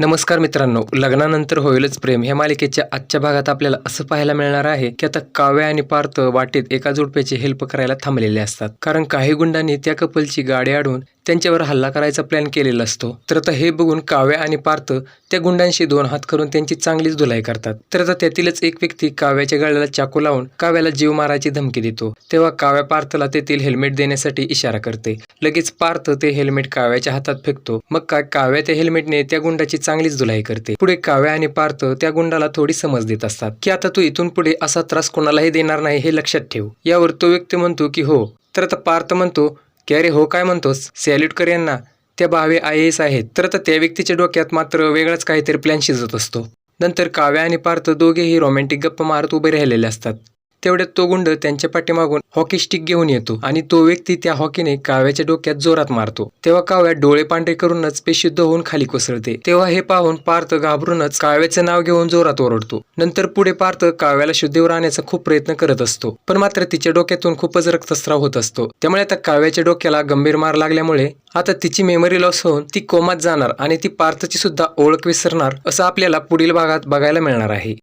नमस्कार मित्रांनो लग्नानंतर होईलच प्रेम. या मालिकेच्या आजच्या भागात आपल्याला असं पाहायला मिळणार आहे की आता काव्या आणि पार्थ वाटेत एका जोडप्याची हेल्प करायला थांबलेले असतात. कारण काही गुंडांनी त्या कपलची गाडी अडवून त्यांच्यावर हल्ला करायचा प्लॅन केलेला असतो. तर आता हे बघून काव्या आणि पार्थ त्या गुंडांशी दोन हात करून त्यांची चांगलीच धुलाई करतात. तर आता त्यातीलच एक व्यक्ती काव्याच्या गळ्याला चाकू लावून काव्याला जीव मारायची धमकी देतो. तेव्हा काव्या पार्थला तेथील हेल्मेट देण्यासाठी इशारा करते. लगेच पार्थ ते हेल्मेट काव्याच्या हातात फेकतो. मग काय काव्या त्या हेल्मेटने त्या गुंडाची चांगलीच धुलाई करते. पुढे काव्या आणि पार्थ त्या गुंडाला थोडी समज देत असतात. की आता तू इथून पुढे असा त्रास कोणालाही देणार नाही हे लक्षात ठेव. यावर तो व्यक्ती म्हणतो की हो. तर आता पार्थ म्हणतो की अरे हो काय म्हणतोस? सॅल्यूट कर यांना. त्या भावे आय एस आहेत. तर आता त्या व्यक्तीच्या डोक्यात मात्र वेगळाच काहीतरी प्लॅन शिजत असतो. नंतर काव्या आणि पार्थ दोघेही रोमॅन्टिक गप्पा मारत उभे राहिलेले असतात. तेवढ्यात तो गुंड त्यांच्या पाठीमागून हॉकी स्टिक घेऊन येतो आणि तो व्यक्ती त्या हॉकीने काव्याच्या डोक्यात जोरात मारतो. तेव्हा काव्या डोळे पांढरे करूनच पेशुद्ध होऊन खाली कोसळते. तेव्हा हे पाहून पार्थ घाबरूनच काव्याचं नाव घेऊन जोरात ओरडतो. नंतर पुढे पार्थ काव्याला शुद्धीवर आणण्याचा खूप प्रयत्न करत असतो पण मात्र तिच्या डोक्यातून खूपच रक्तस्राव होत असतो. त्यामुळे आता काव्याच्या डोक्याला गंभीर मार लागल्यामुळे आता तिची मेमरी लॉस होऊन ती कोमात जाणार आणि ती पार्थची सुद्धा ओळख विसरणार असं आपल्याला पुढील भागात बघायला मिळणार आहे.